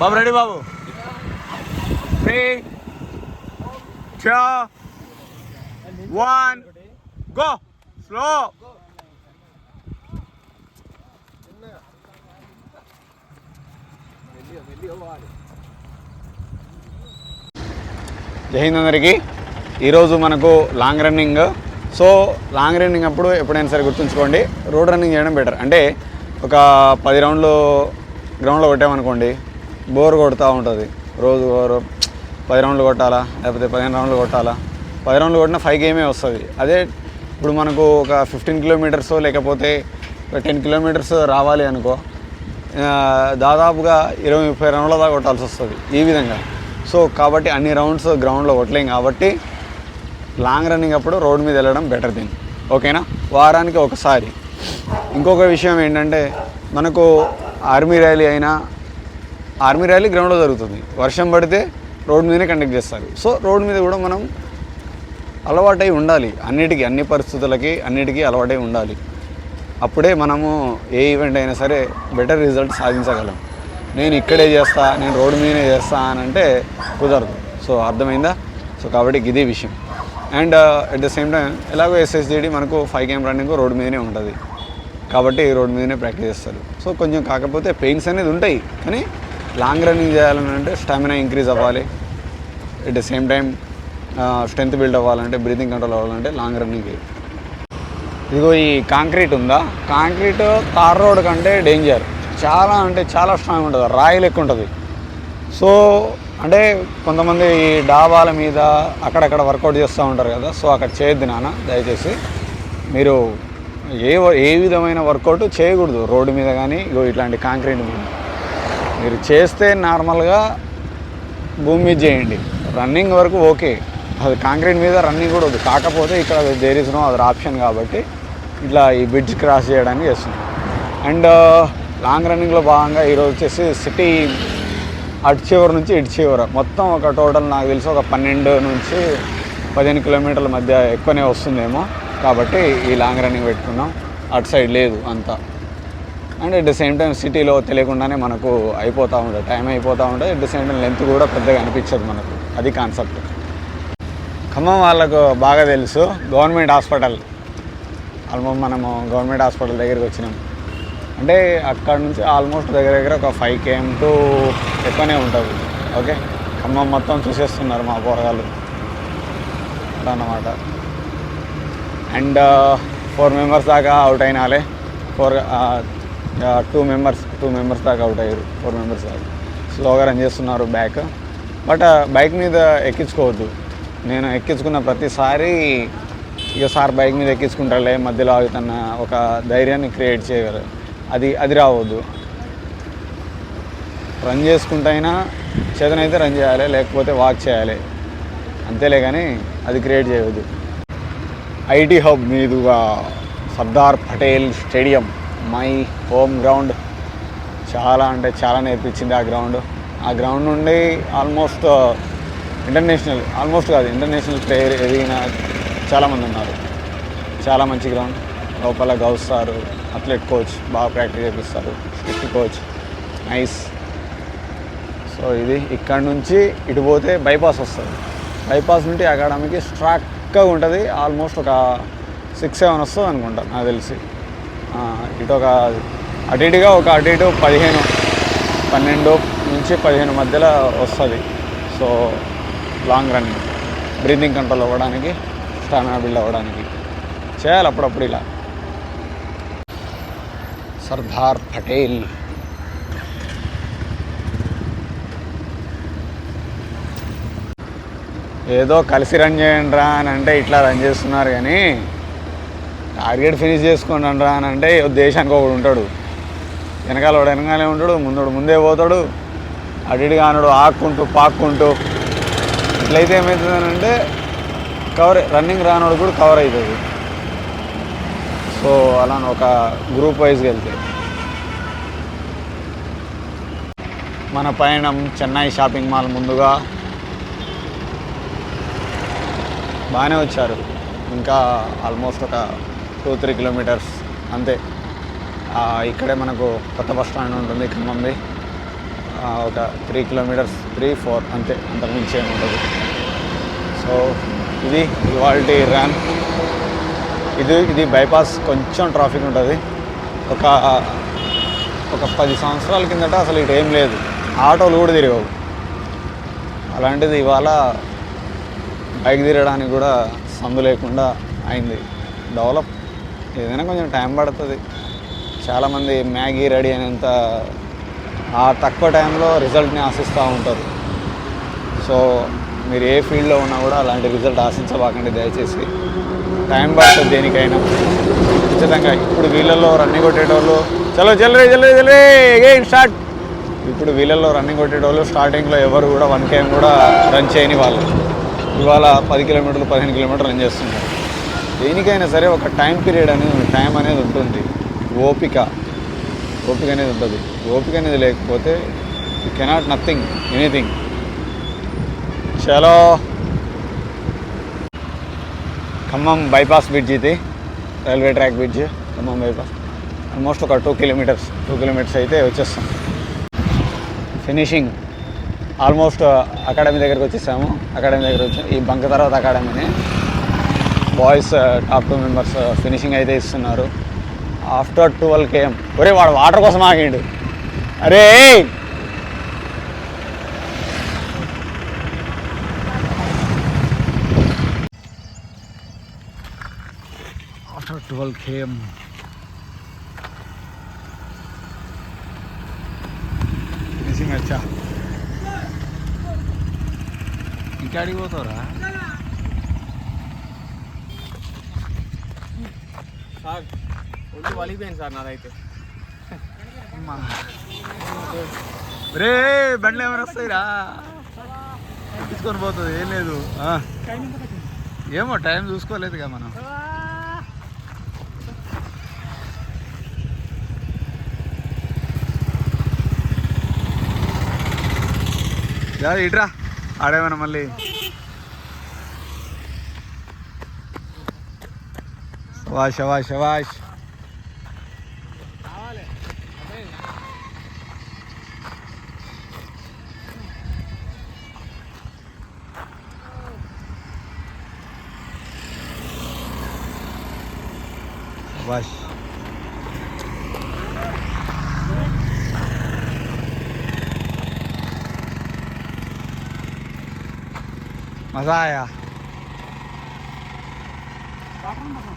బాబు ready బాబు. Three two one go slow Jai Hind అందరికీ. ఈరోజు మనకు long running so long running అప్పుడు ఎప్పుడైనా సరే గుర్తుంచుకోండి. రోడ్ రన్నింగ్ చేయడం బెటర్ అంటే ఒక పది రౌండ్లు గ్రౌండ్లో కొట్టామనుకోండి. బోర్ కొడుతూ ఉంటుంది. రోజు పది రౌండ్లు కొట్టాలా? లేకపోతే పదిహేను రౌండ్లు కొట్టాలా? పది రౌండ్లు కొట్టిన ఫైవ్ గేమే వస్తుంది. అదే ఇప్పుడు మనకు ఒక ఫిఫ్టీన్ కిలోమీటర్స్ లేకపోతే టెన్ కిలోమీటర్స్ రావాలి అనుకో దాదాపుగా ఇరవై ముప్పై రౌండ్ల దాకా కొట్టాల్సి వస్తుంది ఈ విధంగా. సో కాబట్టి అన్ని రౌండ్స్ గ్రౌండ్లో కొట్టలేం కాబట్టి లాంగ్ రన్నింగ్ అప్పుడు రోడ్ మీద వెళ్ళడం బెటర్ థింగ్ ఓకేనా? వారానికి ఒకసారి. ఇంకొక విషయం ఏంటంటే మనకు ఆర్మీ ర్యాలీ అయినా ఆర్మీ ర్యాలీ గ్రౌండ్లో జరుగుతుంది. వర్షం పడితే రోడ్ మీదనే కండక్ట్ చేస్తారు. సో రోడ్ మీద కూడా మనం అలవాటై ఉండాలి. అన్నిటికీ అన్ని పరిస్థితులకి అన్నిటికీ అలవాటై ఉండాలి. అప్పుడే మనము ఏ ఈవెంట్ అయినా సరే బెటర్ రిజల్ట్ సాధించగలం. నేను ఇక్కడే చేస్తా నేను రోడ్డు మీదనే చేస్తా అని అంటే కుదరదు. సో అర్థమైందా? సో కాబట్టి ఇదే విషయం. And at the same time ఎలాగో ఎస్ఎస్జీడి మనకు ఫైవ్ కేమ్ రన్నింగ్ రోడ్డు మీదనే ఉంటుంది. కాబట్టి రోడ్డు మీదనే ప్రాక్టీస్ చేస్తారు. సో కొంచెం కాకపోతే పెయిన్స్ అనేది ఉంటాయి. కానీ లాంగ్ రన్నింగ్ చేయాలని అంటే స్టామినా ఇంక్రీజ్ అవ్వాలి at the same time strength build అవ్వాలంటే బ్రీతింగ్ కంట్రోల్ అవ్వాలంటే లాంగ్ రన్నింగ్ ఇదిగో ఈ కాంక్రీట్ ఉందా? కాంక్రీట్ తార్ రోడ్ కంటే డేంజర్ చాలా అంటే చాలా స్ట్రాంగ్ ఉంటుంది. రాయి లెక్క ఉంటుంది. సో అంటే కొంతమంది ఈ డాబాల మీద అక్కడక్కడ వర్కౌట్ చేస్తూ ఉంటారు కదా సో అక్కడ చేయొద్దు నాన్న దయచేసి. మీరు ఏ వ- ఏ విధమైన వర్కౌట్ చేయకూడదు. రోడ్డు మీద కానీ ఇగో ఇట్లాంటి కాంక్రీట్ మీద. మీరు చేస్తే నార్మల్గా భూమి మీద చేయండి. రన్నింగ్ వరకు ఓకే. అది కాంక్రీట్ మీద రన్నింగ్ కూడా వద్దు. కాకపోతే ఇక్కడ there is no other option కాబట్టి ఇట్లా ఈ బ్రిడ్జ్ క్రాస్ చేయడానికి చేస్తుంది అండ్ లాంగ్ రన్నింగ్లో uh, భాగంగా ఈరోజు వచ్చేసి సిటీ అటు చివరి నుంచి ఇటు చివర. మొత్తం ఒక టోటల్ నాకు తెలిసి ఒక పన్నెండు నుంచి పదిహేను కిలోమీటర్ల మధ్య ఎక్కువనే వస్తుందేమో. కాబట్టి ఈ లాంగ్ రన్నింగ్ పెట్టుకున్నాం. అటు సైడ్ లేదు అంతా. And at the same time సిటీలో తెలియకుండానే మనకు అయిపోతూ ఉంటుంది టైం అయిపోతూ ఉంటుంది at the same time length కూడా పెద్దగా అనిపించదు మనకు. అది కాన్సెప్ట్. ఖమ్మం వాళ్ళకు బాగా తెలుసు. Government hospital. ఆల్మోస్ట్ మనము గవర్నమెంట్ హాస్పిటల్ దగ్గరికి వచ్చినాం. అంటే అక్కడ నుంచి ఆల్మోస్ట్ దగ్గర దగ్గర ఒక ఫైవ్ కేఎం టు ఎక్కువనే ఉంటుంది ఓకే? ఖమ్మం మొత్తం చూసేస్తున్నారు మా పోరగాళ్ళు. అట్లా అన్నమాట అండ్ ఫోర్ మెంబర్స్ దాకా out అయినాలే. Four two members two members దాకా అవుట్ అయ్యారు. ఫోర్ మెంబర్స్ దాకా. స్లోగా రన్ చేస్తున్నారు బ్యాక్ బట్ బైక్ మీద ఎక్కించుకోవద్దు. నేను ఎక్కించుకున్న ప్రతిసారి ఇక సార్ బైక్ మీద ఎక్కించుకుంటాలే మధ్యలో ఆగుతున్న ఒక ధైర్యాన్ని క్రియేట్ చేయగలరు. అది అది రావద్దు. రన్ చేసుకుంటైనా చేతనైతే రన్ చేయాలి లేకపోతే వాక్ చేయాలి. అంతేలే కానీ అది క్రియేట్ చేయవద్దు. ఐటీ హబ్ మీదుగా Sardar Patel stadium. My home ground చాలా అంటే చాలా నేర్పించింది ఆ గ్రౌండ్. ఆ గ్రౌండ్ నుండి ఆల్మోస్ట్ ఇంటర్నేషనల్ ఆల్మోస్ట్ కాదు ఇంటర్నేషనల్ ప్లేయర్ ఎదిగిన చాలామంది ఉన్నారు. చాలా మంచి గ్రౌండ్. లోపల గౌస్తారు అథ్లెట్ కోచ్ బాగా ప్రాక్టీస్ చేపిస్తారు. Strict coach. నైస్. సో ఇది ఇక్కడ నుంచి ఇటు పోతే బైపాస్ వస్తుంది. బైపాస్ నుండి అకాడమీకి స్ట్రాక్గా ఉంటుంది. ఆల్మోస్ట్ ఒక సిక్స్ సెవెన్ వస్తుంది అనుకుంటాను నాకు తెలిసి. ఇటు ఒక అటు ఇటుగా ఒక అటు ఇటు పదిహేను పన్నెండు నుంచి పదిహేను మధ్యలో వస్తుంది. So long running breathing control అవ్వడానికి స్టామినా బిల్డ్ అవ్వడానికి. చేయాలి అప్పుడప్పుడు ఇలా. సర్దార్ పటేల్. ఏదో కలిసి రన్ చేయండి రా అని అంటే ఇట్లా రన్ చేస్తున్నారు కానీ టార్గెట్ ఫినిష్ చేసుకోండి అనరా అని అంటే దేశానికి ఒకడు ఉంటాడు. వెనకాల వాడు వెనకాలే ఉంటాడు ముందుడు ముందే పోతాడు. అటు అనడు కానుడు ఆక్కుంటూ పాక్కుంటూ. ఇట్లయితే ఏమవుతుందనంటే కవర్ రన్నింగ్ రానోడు కూడా కవర్ అవుతుంది సో అలా ఒక గ్రూప్ వైజ్గా వెళ్తే. మన పయనం చెన్నై షాపింగ్ మాల్ ముందుగా బాగానే వచ్చారు. ఇంకా ఆల్మోస్ట్ ఒక టూ త్రీ కిలోమీటర్స్ అంతే. ఇక్కడే మనకు కొత్త బస్ స్టాండ్ ఉంటుంది ఖమ్మంది. ఒక త్రీ కిలోమీటర్స్ త్రీ ఫోర్ అంతే అంతకుమించి ఏమి సో ఇది ఇవాళ ర్యాన్ ఇది ఇది బైపాస్ కొంచెం ట్రాఫిక్ ఉంటుంది. ఒక ఒక పది సంవత్సరాల కిందట అసలు ఇటు ఏం లేదు. ఆటోలు కూడా తిరగవు. అలాంటిది ఇవాళ బైక్ తిరగడానికి కూడా సందు లేకుండా అయింది. డెవలప్ ఏదైనా కొంచెం టైం పడుతుంది. చాలామంది మ్యాగీ రెడీ అనేంత ఆ తక్కువ టైంలో రిజల్ట్ని ఆశిస్తూ ఉంటారు. సో మీరు ఏ ఫీల్డ్లో ఉన్నా కూడా అలాంటి రిజల్ట్ ఆశించబాకండి దయచేసి. టైం పడుతుంది దేనికైనా. ఖచ్చితంగా ఇప్పుడు వీళ్ళల్లో రన్నింగ్ కొట్టేటోళ్ళు చలో చల్లరే చల్లరే జల్లే అగైన్ స్టార్ట్ ఇప్పుడు వీళ్ళల్లో రన్నింగ్ కొట్టేటోళ్ళు స్టార్టింగ్లో ఎవరు కూడా వన్ కేఎం కూడా రన్ చేయని వాళ్ళు. ఇవాళ పది కిలోమీటర్లు పదిహేను కిలోమీటర్లు రన్ చేస్తున్నారు. దేనికైనా సరే ఒక టైం పీరియడ్ అనేది టైం అనేది ఉంటుంది. ఓపిక. ఓపిక అనేది ఉంటుంది. ఓపిక అనేది లేకపోతే యూ కెనాట్ నథింగ్ ఎనీథింగ్ చలో. ఖమ్మం బైపాస్ బ్రిడ్జ్ ఇది. Railway track bridge Khammam bypass almost ఒక టూ కిలోమీటర్స్ టూ కిలోమీటర్స్ అయితే వచ్చేస్తాం. ఫినిషింగ్ ఆల్మోస్ట్ అకాడమీ దగ్గరికి వచ్చేసాము. అకాడమీ దగ్గర వచ్చాము ఈ బంక్ తర్వాత అకాడమీని boys top two members finishing అయితే ఇస్తున్నారు. ఆఫ్టర్ ట్వెల్వ్ కేఎం ఒరే వాడు వాటర్ కోసం ఆగిండు. అరే ఆఫ్టర్ ట్వెల్వ్ కేఎం ఫినిషింగ్ వచ్చా? ఇంకా అడిగిపోతావురా సార్ ఒళ్ళు వలిగిపోయింది సార్ నాదైతే. రే బండ్లు ఏమైనా వస్తాయిరా? ఎక్కించుకొని పోతుంది ఏం లేదు. ఏమో టైం చూసుకోలేదుగా మనం. ఇట్రా ఆడేమన్నా మళ్ళీ. శవాష్ శవాష్ Mas Masaya. Bakın bakalım.